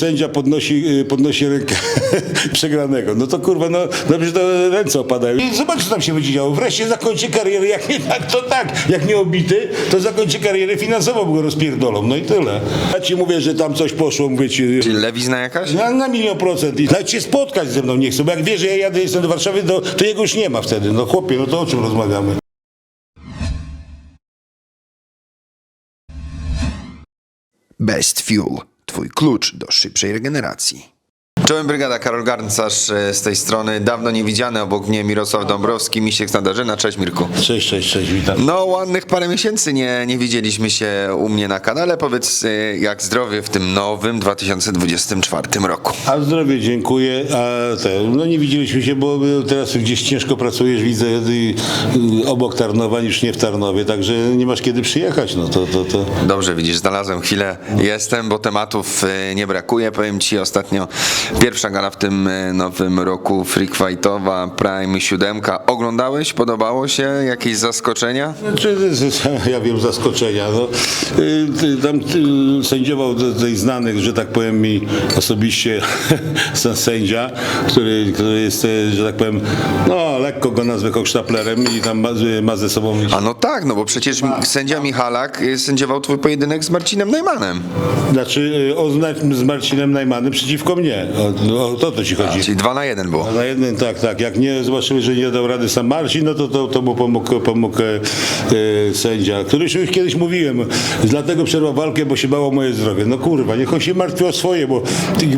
sędzia podnosi, y, podnosi rękę przegranego. No to kurwa, no dobrze, to ręce opadają. I zobacz, co tam się będzie działo. Wreszcie zakończy karierę, jak nie tak, to tak. Jak nie obity, to zakończy karierę finansową, bo go rozpierdolą. No i tyle. Ja ci mówię, że tam coś poszło, mówię ci... Czyli lewizna jakaś? Na, na milion procent. I nawet się spotkać ze mną nie chce, bo jak wie, że ja jadę, jestem do Warszawy, to, to jego już nie ma wtedy. No chłopie, no to o czym rozmawiamy? Best Fuel. Twój klucz do szybszej regeneracji. Czołem brygada, Karol Garncarz e, z tej strony, dawno niewidziany, obok mnie Mirosław Dąbrowski, Misiek Nadarzyna, cześć Mirku. Cześć, cześć, cześć, witam. No, ładnych parę miesięcy nie, nie widzieliśmy się u mnie na kanale. Powiedz, e, jak zdrowie w tym nowym 2024 roku. A zdrowie, dziękuję. A te, no nie widzieliśmy się, bo teraz gdzieś ciężko pracujesz, widzę y, obok Tarnowa niż nie w Tarnowie, także nie masz kiedy przyjechać, no to, to, to. Dobrze, widzisz, znalazłem chwilę, jestem, bo tematów e, nie brakuje. Powiem Ci ostatnio, pierwsza gala w tym e, nowym roku, Freak Fightowa, Prime 7. Oglądałeś? Podobało się? Jakieś zaskoczenia? Czy, ja wiem zaskoczenia. No, y, tam y, sędziował tutaj znanych, że tak powiem mi osobiście sędzia, który, który jest, e, że tak powiem, no lekko go nazwę koksztaplerem i tam ma, ma ze sobą A no tak, no bo przecież sędzia Michalak sędziował twój pojedynek z Marcinem Neumannem. Znaczy, y, o, z Marcinem Najmanem przeciwko mnie. O, o to to ci chodzi. Czyli dwa na jeden było. Na jednym, tak, tak. Jak nie zobaczymy, że nie dał rady sam Marcin, no to, to, to mu pomógł, pomógł e, e, sędzia, który już kiedyś mówiłem. Dlatego przerwał walkę, bo się bało moje zdrowie. No kurwa, niech on się martwi o swoje, bo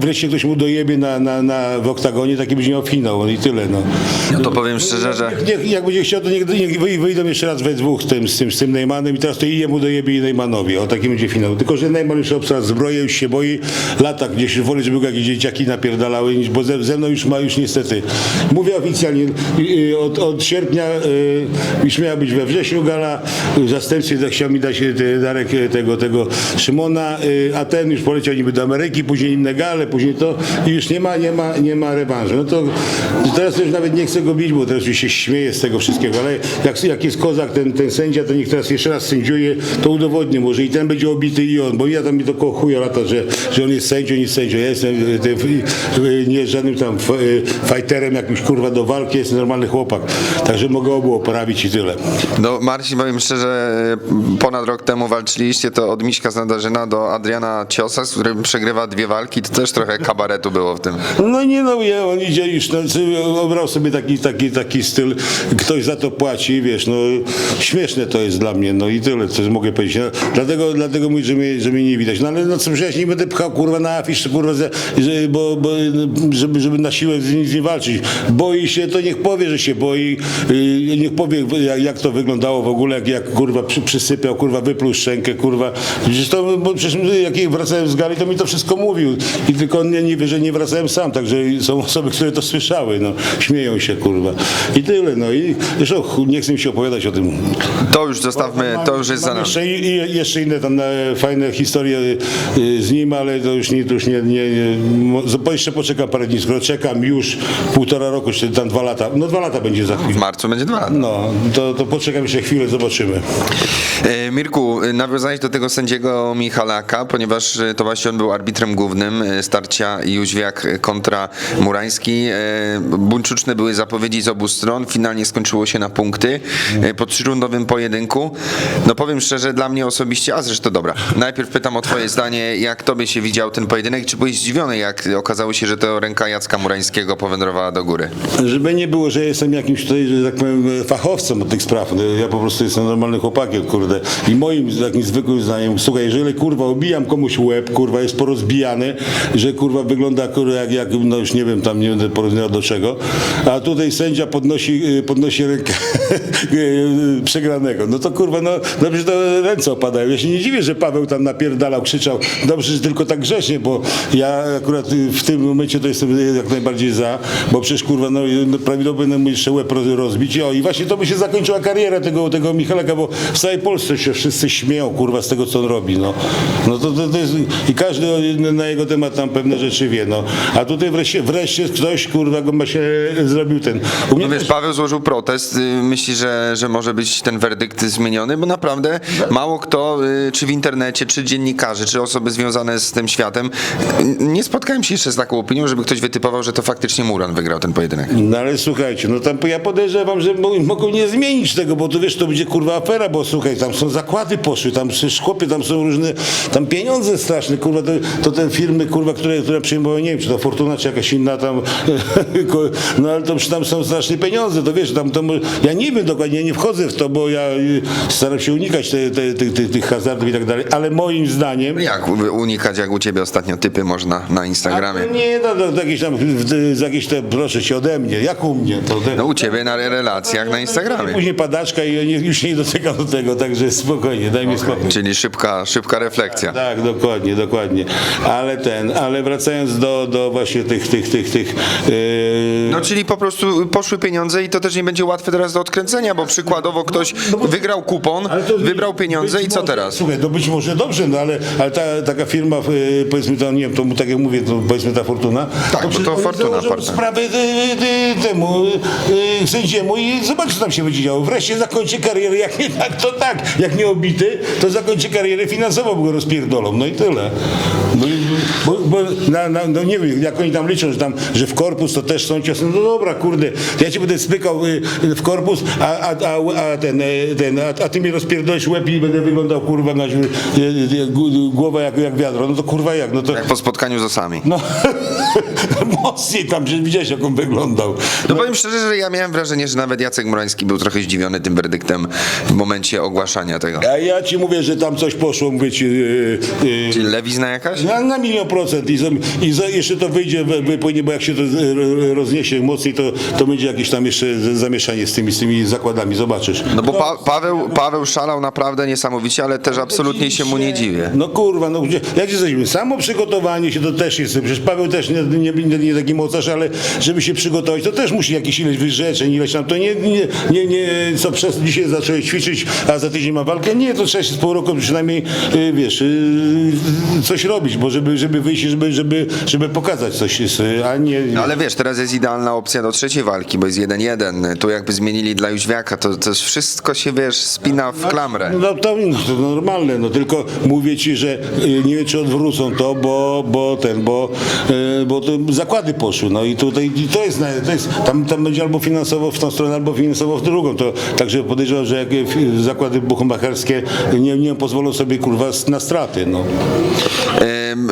wreszcie ktoś mu dojebie na, na, na, w oktagonie, taki będzie miał finał i tyle, no. No to powiem szczerze, że Niech, jak będzie chciał, to niech, niech wyj- wyjdą jeszcze raz we dwóch z tym, z tym, z tym Neymanem i teraz to i jemu dojebie i Neymanowi. O, taki będzie finał. Tylko, że Neyman już obsadza zbroję, już się boi. Lata gdzieś woli, żeby go jakieś dzieciaki napierdalały, niż- bo ze, ze mną już ma już niestety. Mówię oficjalnie, y, y, od, od sierpnia y, już miała być we wrześniu gala, w zastępstwie tak chciał mi dać y, Darek y, tego, tego Szymona, y, a ten już poleciał niby do Ameryki, później inne gale, później to i już nie ma, nie ma, nie ma rewanżu. No to teraz już nawet nie chcę go bić, bo teraz już się śmieje z tego wszystkiego, ale jak, jak jest kozak, ten, ten sędzia, to niech teraz jeszcze raz sędziuje, to udowodnię może i ten będzie obity i on, bo ja tam mi to koło chuja lata, że, że on jest sędzią, nie sędzią. Ja jestem y, y, nie żadnym tam y, fighterem jakimś kurwa do walki, jestem normalny chłopak, także mogę obu poprawić i tyle. no Marcin, powiem szczerze, e, ponad rok temu walczyliście to od Miśka z Nadarzyna do Adriana Ciosa, z którym przegrywa dwie walki, to też trochę kabaretu było w tym. No nie no, ja, on idzie już, no, obrał sobie taki, taki, taki styl, ktoś za to płaci, wiesz, no śmieszne to jest dla mnie, no i tyle, co mogę powiedzieć. No, dlatego, dlatego mówię, że mnie, że mnie nie widać. No ale no co, ja nie będę pchał kurwa na afisz, kurwa, że, bo, bo, żeby, żeby na siłę z nic nie walczyć. Boi się, to niech powie, że się boi, yy, niech powie jak, jak to wyglądało w ogóle, jak, jak kurwa przy, przysypiał, kurwa wypluł szczękę, kurwa. Przecież to, bo przecież jak ja wracałem z gali, to mi to wszystko mówił i tylko nie, nie wie, że nie wracałem sam, także są osoby, które to słyszały, no, śmieją się, kurwa. I tyle, no i zresztą nie chcę mi się opowiadać o tym. To już zostawmy, to już jest za nami. jeszcze, jeszcze inne tam e, fajne historie e, z nim, ale to już nie, to już nie, nie, nie zo- jeszcze poczekam parę dni, skoro czekam już półtora roku, czy tam dwa lata, no dwa lata będzie za W chwilę. marcu będzie dwa lata. No, to, to poczekam jeszcze chwilę, zobaczymy. E, Mirku, e, nawiązałeś do tego sędziego Michalaka, ponieważ e, to właśnie on był arbitrem głównym starcia Jóźwiak kontra Murański. Buńczuczne były zapowiedzi z obu stron, finalnie skończyło się na punkty po trzyrundowym pojedynku. No powiem szczerze, dla mnie osobiście, a zresztą dobra, najpierw pytam o twoje zdanie, jak tobie się widział ten pojedynek, czy byłeś zdziwiony, jak okazało się, że to ręka Jacka Murańskiego powędrowała do góry? Żeby nie było, że jestem jakimś tutaj, że tak powiem, fachowcem od tych spraw. No, Ja po prostu jestem normalnym chłopakiem, kurde. I moim takim zwykłym zdaniem, słuchaj, jeżeli kurwa obijam komuś łeb, kurwa jest porozbijany, że kurwa wygląda kurwa jak, jak no już nie wiem, tam nie będę porównywał do czego, a tutaj sędzia podnosi, y, podnosi rękę y, przegranego. No to kurwa, no dobrze, to ręce opadają. Ja się nie dziwię, że Paweł tam napierdalał, krzyczał. Dobrze, że tylko tak grzecznie, bo ja akurat y, w w tym momencie to jestem jak najbardziej za, bo przecież kurwa, no, no prawidłowo będę jeszcze łeb roz- rozbić. O, i właśnie to by się zakończyła kariera tego, tego Michalaka, bo w całej Polsce się wszyscy śmieją, kurwa, z tego, co on robi, no. No to, to, to jest, i każdy na jego temat tam pewne rzeczy wie, no. A tutaj wreszcie, wreszcie ktoś, kurwa, go ma się zrobił ten. U mnie No wiesz, też- Paweł złożył protest. y, Myśli, że, że może być ten werdykt zmieniony, bo naprawdę mało kto, y, czy w internecie, czy dziennikarze, czy osoby związane z tym światem, y, nie spotkałem się jeszcze z taką opinią, żeby ktoś wytypował, że to faktycznie Muran wygrał ten pojedynek. No ale słuchajcie, no tam ja podejrzewam, że mo- mogą nie zmienić tego, bo to wiesz, to będzie kurwa afera, bo słuchaj, tam są zakłady poszły, tam przecież chłopie, tam są różne, tam pieniądze straszne, kurwa, to, to te firmy, kurwa, które, które przyjmowały, nie wiem, czy to Fortuna, czy jakaś inna tam, no ale to przecież tam są straszne pieniądze, to wiesz, tam to, ja nie wiem dokładnie, ja nie wchodzę w to, bo ja y, staram się unikać te, te, te, te, tych hazardów i tak dalej, ale moim zdaniem, Jak unikać, jak u ciebie ostatnio typy można na Instagramie? Nie, no, to, to jakieś tam, jakieś te, proszę cię ode mnie, jak u mnie, to te, No u ciebie na relacjach na Instagramie. Później padaczka i ja nie, już nie dotykam do tego, także spokojnie, daj mi spokój. Czyli szybka, szybka refleksja. Tak, dokładnie, dokładnie. Ale ten, ale wracając do, do właśnie tych, tych, tych, tych yy, No czyli po prostu poszły pieniądze i to też nie będzie łatwe teraz do odkręcenia, bo przykładowo ktoś wygrał kupon, No, Ale to wybrał pieniądze być i co może- teraz? Słuchaj, to być może dobrze, no ale, ale ta, taka firma, y, powiedzmy to, nie wiem, to mu tak jak mówię, to powiedzmy ta Fortuna. Tak, to oni Fortuna partner. sprawę y, y, temu y, sędziemu i zobacz, co tam się będzie działo. Wreszcie zakończy karierę, jak nie tak, to tak. Jak nie obity, to zakończy karierę finansową, bo go rozpierdolą. No i tyle. No, bo, bo na, na, no nie wiem, jak oni tam liczą, że, tam, że w korpus to też są ciosy. No dobra, kurde, to ja ci będę spykał y, y, w korpus, a, a, a, a ten, y, ten a, a ty mi rozpierdolisz łeb i będę wyglądał kurwa na y, y, y, głowa jak, jak wiadro. No to kurwa jak? No to Jak po spotkaniu z osami. no, mocniej tam, że widziałeś jak on wyglądał. No powiem szczerze, że ja miałem wrażenie, że nawet Jacek Murański był trochę zdziwiony tym werdyktem w momencie ogłaszania tego. A ja ci mówię, że tam coś poszło, mówię ci, yy, yy, Czyli lewizna jakaś? na, na milion procent i, i za, jeszcze to wyjdzie, wypłynie, bo jak się to rozniesie mocniej, to, to będzie jakieś tam jeszcze z- zamieszanie z tymi, z tymi zakładami, zobaczysz. No bo pa Paweł, Paweł szalał naprawdę niesamowicie, ale też absolutnie się mu nie dziwię. No kurwa, no gdzie, jak jesteśmy? Samo przygotowanie się to też jest, przecież Paweł też nie, nie, nie, nie taki mocarz, ale żeby się przygotować, to też musi jakieś ileś wyrzeczeń, ileś tam, to nie, nie, nie, nie co przez dzisiaj zacząłeś ćwiczyć, a za tydzień ma walkę, nie, to trzeba się z pół roku przynajmniej, y, wiesz, y, coś robić, bo żeby, żeby wyjść, żeby, żeby, żeby pokazać coś, y, a nie... No ale wiesz, teraz jest idealna opcja do trzeciej walki, bo jest 1-1. Tu jakby zmienili dla Jóźwiaka, to, to wszystko się, wiesz, spina w klamrę. No to, no, to normalne, no tylko mówię ci, że nie wiem czy odwrócą to, bo, bo ten, bo, bo to zakłady poszły, no i tutaj i to jest, na- to jest tam, tam będzie albo finansowo w tą stronę, albo finansowo w drugą, to także podejrzewam, że jak zakłady buchmacherskie nie, nie pozwolą sobie kurwa na straty, no.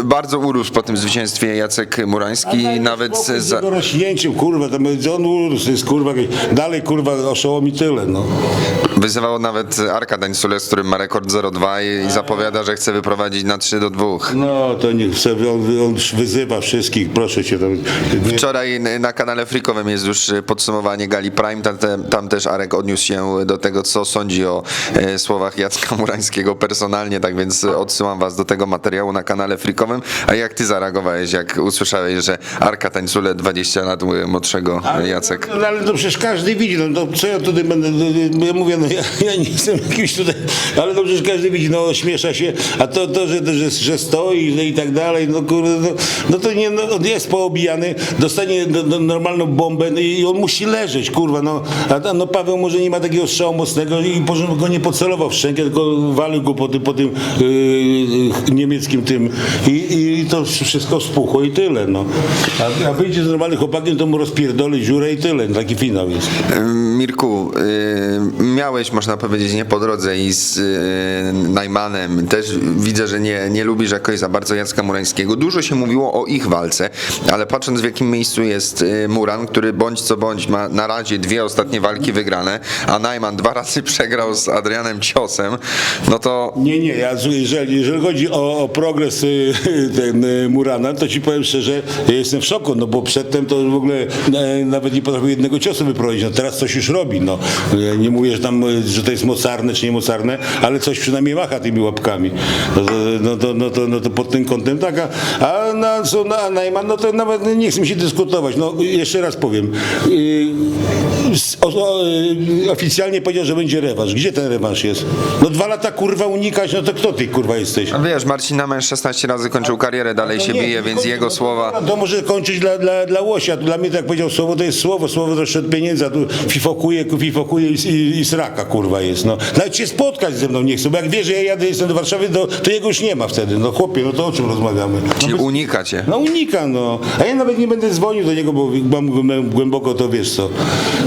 Bardzo urósł po tym zwycięstwie Jacek Murański, nawet z za, jego rośnięciem, kurwa, tam on urósł, jest kurwa, dalej kurwa oszołomi tyle, no. wyzywał nawet Arka Dańsule, z którym ma rekord 0-2 i, i zapowiada, że chce wyprowadzić na 3 do 2. No to niech sobie, on, on wyzywa wszystkich, proszę cię tam. Nie, Wczoraj na kanale Freakowym jest już podsumowanie Gali Prime. Tam, tam też Arek odniósł się do tego, co sądzi o e, słowach Jacka Murańskiego personalnie, tak więc odsyłam was do tego materiału na kanale Freakowym. A jak ty zareagowałeś, jak usłyszałeś, że Arka Tańcule 20 lat młodszego Jacek? No, ale to przecież każdy widzi, no to co ja tutaj będę, no, ja mówię, no ja, ja nie jestem jakimś tutaj, ale to przecież każdy widzi, no śmiesza się, a to, to że, że, że stoi że i tak dalej, no kurde, no, no to nie, no, on jest poobijany, dostanie no, no, normalną bombę no, i on musi leżeć, kurwa, no, a no Paweł może nie ma takiego strzału mocnego i go nie pocelował w szczękę, tylko walił go po tym, po tym yy, niemieckim tym i, i to wszystko spuchło i tyle, no. A, a wyjdzie z normalnym chłopakiem, to mu rozpierdoli dziurę i tyle, taki finał jest. Mirku, y, miałeś, można powiedzieć, nie po drodze i z y, Najmanem. Też widzę, że nie, nie lubisz jakoś za bardzo Jacka Murańskiego. Dużo się mówiło o ich walce, ale patrząc w jakim miejscu jest y, Muran, który bądź co bądź ma na razie dwie ostatnie walki wygrane, a Najman dwa razy przegrał z Adrianem Ciosem, no to Nie, nie, ja, jeżeli, jeżeli chodzi o, o progres y, ten, y, Murana, to ci powiem szczerze, ja jestem w szoku, no bo przedtem to w ogóle e, nawet nie potrafił jednego ciosu wyprowadzić, no teraz coś już robi, no. Nie mówię, że tam że to jest mocarne czy niemocarne, ale coś przynajmniej macha tymi łapkami. No to, no to, no to, no to pod tym kątem tak, a, a na, co na Najman, no to nawet nie chce mi się dyskutować. No jeszcze raz powiem. O, o, yy, oficjalnie powiedział, że będzie rewanż. Gdzie ten rewanż jest? No dwa lata kurwa unikać, no to kto ty kurwa jesteś? A wiesz, Marcin Namen 16 razy kończył karierę, dalej się No nie, bije, więc jego no, słowa... To może kończyć dla, dla, dla Łosia. Dla mnie, tak jak powiedział słowo, to jest słowo. Słowo to od pieniędzy, a tu fifokuje, fifokuje i, i, i sraka kurwa jest. No. Nawet się spotkać ze mną nie chce, bo jak wie, że ja jadę jestem do Warszawy, to, to jego już nie ma wtedy. No chłopie, no to o czym rozmawiamy? No, Czyli unika cię. No unika, no. A ja nawet nie będę dzwonił do niego, bo mam głę- głęboko to wiesz co.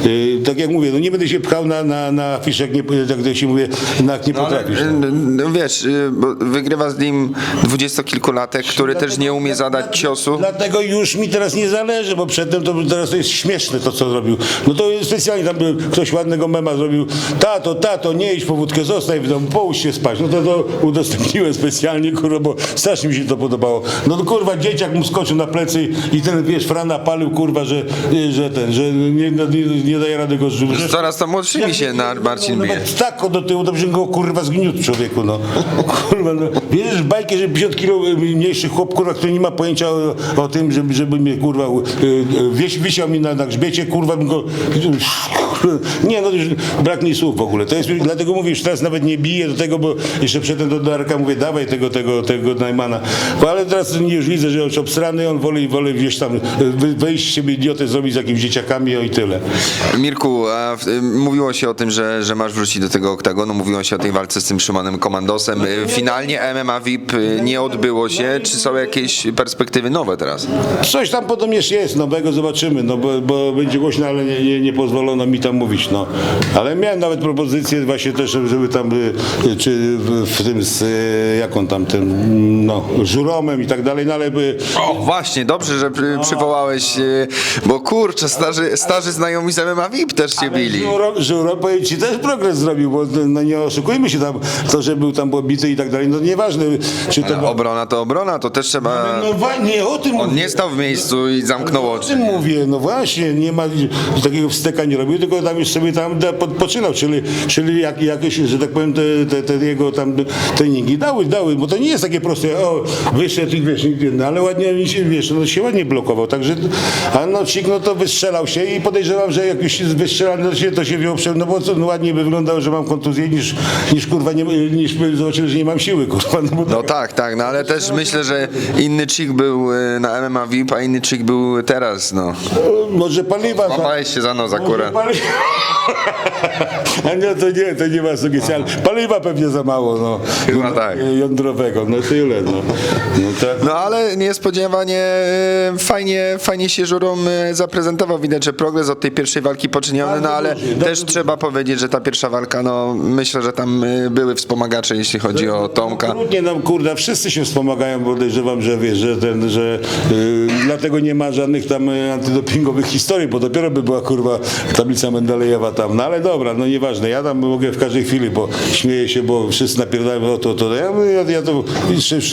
Yy, tak jak mówię, no nie będę się pchał na, na, na afisz, jak nie, tak jak się mówię, na, nie potrafisz. Y, No. no, Wiesz, y, wygrywa z nim dwudziestokilkulatek, który też nie umie zadać ciosu. Dlatego już mi teraz nie zależy, bo przedtem to teraz to jest śmieszne to, co zrobił. No to specjalnie tam ktoś ładnego mema zrobił. Tato, tato, nie idź po wódkę, zostań w domu, połóż się spać. No to to udostępniłem specjalnie, kurwa, bo strasznie mi się to podobało. No to kurwa, dzieciak mu skoczył na plecy i ten, wiesz, Frana palił, kurwa, że, że ten, że nie, nie, nie daje rady go zrzucić. Coraz to młodszymi się na Marcin bije. Nawet tak do tyłu, dobrze go kurwa zgniótł człowieku, no. Kurwa, no. W bajkę, że 50 kilo mniejszy chłop, kurwa, który nie ma pojęcia o, o tym, żeby, żeby mnie, kurwa, y, y, wieś, wisiał mi na, na grzbiecie, kurwa, bym go... Nie, no już brak mi słów w ogóle. To jest, dlatego mówię, już teraz nawet nie biję do tego, bo jeszcze przedtem do Darka mówię, dawaj tego, tego, tego Najmana. Bo, ale teraz już widzę, że już obsrany, on woli, woli gdzieś tam wejść siebie idiotę zrobić z jakimiś dzieciakami, o i tyle. Mirku, a w- y, mówiło się o tym, że, że masz wrócić do tego oktagonu, mówiło się o tej walce z tym Szymonem Komandosem. Y, Finalnie MMA VIP y, nie odbyło się. Czy są jakieś perspektywy nowe teraz? Coś tam podobnież jest nowego, zobaczymy, no bo, bo będzie głośno, ale nie, nie, nie pozwolono mi tam mówić, no. Ale miałem nawet propozycję właśnie też, żeby tam, czy w, w tym z, jak on tam, tym, no, żuromem i tak dalej, no ale by, O, właśnie, dobrze, że przy, przywołałeś, y, bo kurczę, starzy, starzy znajomi z MMA VIP też cię bili. Żuro, żuro powiem ci, też progres zrobił, bo no nie oszukujmy się tam, to, że był tam pobity i tak dalej, no nieważne, czy to... Ale obrona to obrona, to też trzeba... no wa- nie, o tym On mówię. nie stał w miejscu i zamknął O oczy. tym mówię, no właśnie, nie ma takiego wsteka nie robił, tylko tam już sobie tam da- podpoczynał, czyli, czyli jak, jakieś, że tak powiem, te, te, te jego tam treningi dały, dały, bo to nie jest takie proste, o, wyszedł i wiesz, no, ale ładnie wiesz, no się ładnie blokował, także, a nocik, no to wystrzelał się i podejrzewam, że jak już wystrzela, no się, to się wziął, no bo co, no ładnie by wyglądało, że mam kontuzję, niż, niż kurwa, nie, niż by zobaczyli, że nie mam siły, kurwa, no No tak, tak, no ale też myślę, że inny chick był y, na MMA VIP, a inny chick był teraz, no. może paliwa... za- Łapałeś się za nos akurat. A nie, to nie, to nie ma sugestii, ale paliwa pewnie za mało, no. Chyba tak. Jądrowego, no tyle, no. No, tak. No ale niespodziewanie y, fajnie, fajnie się żurą y, zaprezentował. Widać, że progres od tej pierwszej walki poczyniony, no ale też trzeba powiedzieć, że ta pierwsza walka, no myślę, że tam y, były wspomagacze, jeśli chodzi o Tomka. Absolutnie, no kurde, wszyscy się wspomagają, bo podejrzewam, że wiesz, że ten, że y, dlatego nie ma żadnych tam antydopingowych historii, bo dopiero by była kurwa tablica Mendelejewa tam, no ale dobra, no nieważne, ja tam mogę w każdej chwili, bo śmieję się, bo wszyscy napierdają o to, to, ja, ja, ja to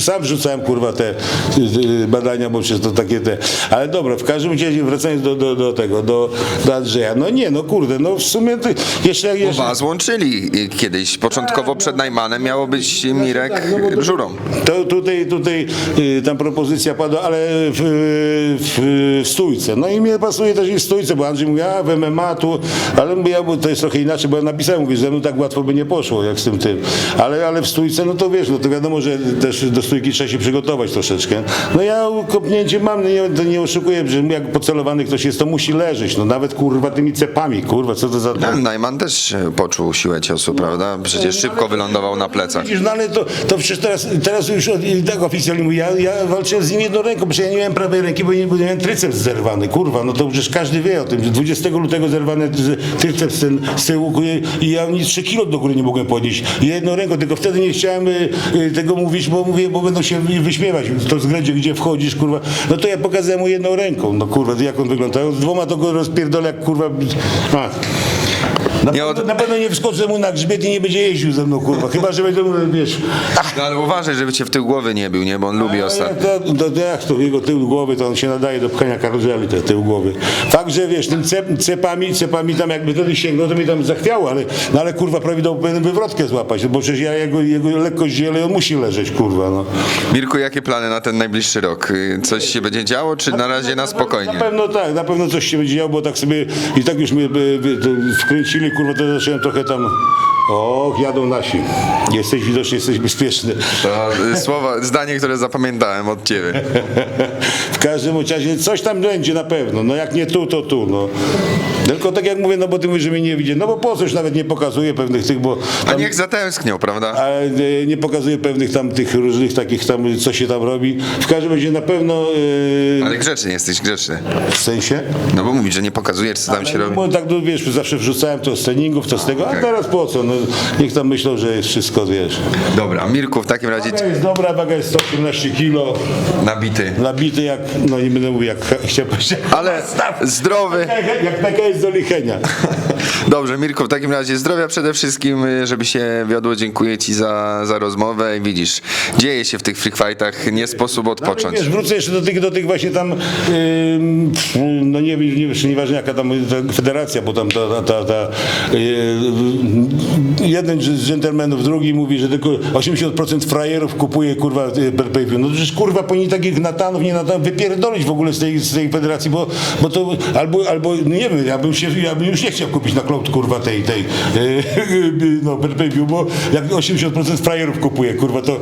sam wrzucałem kurwa te y, badania, bo przecież to takie te, ale dobra, w każdym razie wracając do, do, do tego, do, do Andrzeja, no nie, no kurde, no w sumie to jeszcze jak jeszcze... Was łączyli kiedyś. Początkowo przed Najmanem miało być Mirek tak, no bo to- żurą. To tutaj, tutaj y, tam propozycja padła, ale w, w, w stójce. No i mnie pasuje też i w stójce, bo Andrzej mówi, a w MMA tu, ale mówię, ja, bo to jest trochę inaczej, bo ja napisałem, mówię, ze mną tak łatwo by nie poszło, jak z tym tym. Ale, ale w stójce, no to wiesz, no to wiadomo, że też do stójki trzeba się przygotować troszeczkę. No ja kopnięcie mam, no nie, to nie oszukuję, że jak pocelowany ktoś jest, to musi leżeć, no nawet kurwa tymi cepami, kurwa, co to za... No, Najman też poczuł siłę ciosu, prawda? Przecież szybko wylądował na plecach. Widzisz, no ale to, to przecież teraz, teraz już od, i tak oficjalnie mówię, ja, ja walczyłem z nim jedną ręką, przecież ja nie miałem prawej ręki, bo nie bo nie miałem tryceps zerwany, kurwa, no to przecież każdy wie o tym, że 20 lutego zerwany tryceps ten z tyłu i, ja nic 3 kilo do góry nie mogłem podnieść. Jedną ręką, tylko wtedy nie chciałem y, y, tego mówić, bo mówię, bo będą się wy- wyśmiewać, to względzie, gdzie wchodzisz, kurwa, no to ja pokazałem mu jedną ręką, no kurwa, jak on wyglądał, z dwoma to go rozpierdolę jak kurwa, a. Na, Nie pewno, od- na pewno nie wskoczę mu na grzbiet i nie będzie jeździł ze mną, kurwa. Chyba, że będę, wiesz... No ale uważaj, żeby cię w tył głowy nie bił, nie? Bo on lubi ostatnio. To, to, to jak to jego tył głowy, to on się nadaje do pchania karuzeli, te tył głowy. Fakt, że wiesz, tym cep, cepami, cepami tam jakby wtedy sięgnął, to mi tam zachwiało, ale, no ale kurwa prawidłowo powinien wywrotkę złapać, no bo przecież ja jego, jego lekkość dzielę, on musi leżeć, kurwa, no. Mirku, jakie plany na ten najbliższy rok? Y, Coś się będzie działo, czy na razie na spokojnie? Na pewno tak, na pewno coś się będzie działo, bo tak sobie i tak już mnie by, by, to wkręcili, kurwa, to zacząłem trochę tam... O, jadą nasi. Jesteś widocznie, jesteś bezpieczny. To y, słowa, zdanie, które zapamiętałem od ciebie. W każdym razie coś tam będzie na pewno. No jak nie tu, to tu. No. Tylko tak jak mówię, no bo ty mówisz, że mnie nie widzi. No bo po coś nawet nie pokazuje pewnych tych, bo A tam, niech zatęsknią, prawda? a, e, nie pokazuje pewnych tam tych różnych takich tam, co się tam robi. W każdym razie na pewno e, Ale grzeczny jesteś, grzeczny. w sensie. No bo mówisz, że nie pokazujesz, co tam się robi. Bo tak no, wiesz, zawsze wrzucałem to z treningów, to z tego, a teraz po co? No, niech tam myślą, że jest wszystko, wiesz. Dobra, Mirku, w takim razie Waga jest dobra, waga jest 118 kilo, nabity. nabity jak, no nie będę mówił jak, chciałem powiedzieć, Ale zdrowy. jak taka jest do lichenia. Dobrze, Mirku, w takim razie zdrowia przede wszystkim, y, żeby się wiodło. Dziękuję Ci za, za rozmowę. I widzisz, dzieje się w tych free fightach, nie sposób Ale odpocząć. wiesz, wrócę jeszcze do tych, do tych właśnie tam, ym, no nie wiem, nie, wiesz, nieważne jaka tam ta federacja, bo tam ta, ta, ta, ta yy, jeden z dżentelmenów, drugi mówi, że tylko 80% frajerów kupuje kurwa y, pay No to przecież kurwa powinni takich natanów, nie natanów wypierdolić w ogóle z tej, z tej federacji, bo, bo to albo, albo no nie wiem, ja bym, się, ja bym już nie chciał kupić na cloud kurwa tej, tej yy, no per bo jak 80% frajerów kupuje kurwa, to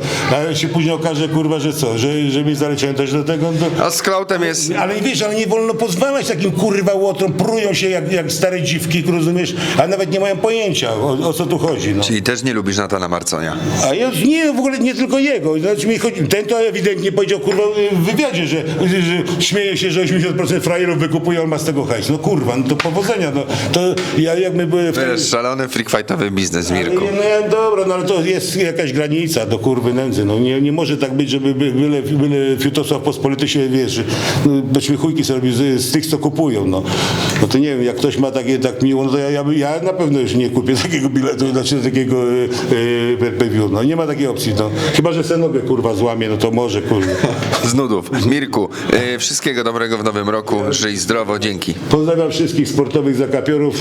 a się później okaże kurwa, że co, że, że mnie zaleciałem też do tego, no to, A z Klautem jest... ale wiesz, ale nie wolno pozwalać takim kurwa łotrom, prują się jak, jak stare dziwki, rozumiesz, a nawet nie mają pojęcia o, o co tu chodzi. No. Czyli też nie lubisz Natana Marconia. A ja nie, w ogóle nie tylko jego. Znaczy mi chodzi, ten to ewidentnie powiedział kurwa w wywiadzie, że, że śmieje się, że 80% frajerów wykupuje, on ma z tego hajs. No kurwa, no to powodzenia. No, to ja jak my były To jest szalony freak fightowy biznes, Mirku. No ja, dobra, no ale to jest jakaś granica do kurwy nędzy. No nie, nie może tak być, żeby by- byle, byle Fiutosław Pospolity się, wiesz, no, byśmy chujki sobie robił z, z tych, co kupują, no. No to nie wiem, jak ktoś ma takie tak miło, no to ja, ja, by- ja na pewno już nie kupię takiego biletu, znaczy takiego y, y, view, no nie ma takiej opcji, no. Chyba, że nogę kurwa złamie, no to może kurwa. Z nudów. Mirku, y, wszystkiego dobrego w nowym roku. Żyj zdrowo, dzięki. Pozdrawiam wszystkich sportowych zakapiorów,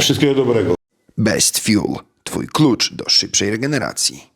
wszystkiego dobrego. Best Fuel. Twój klucz do szybszej regeneracji.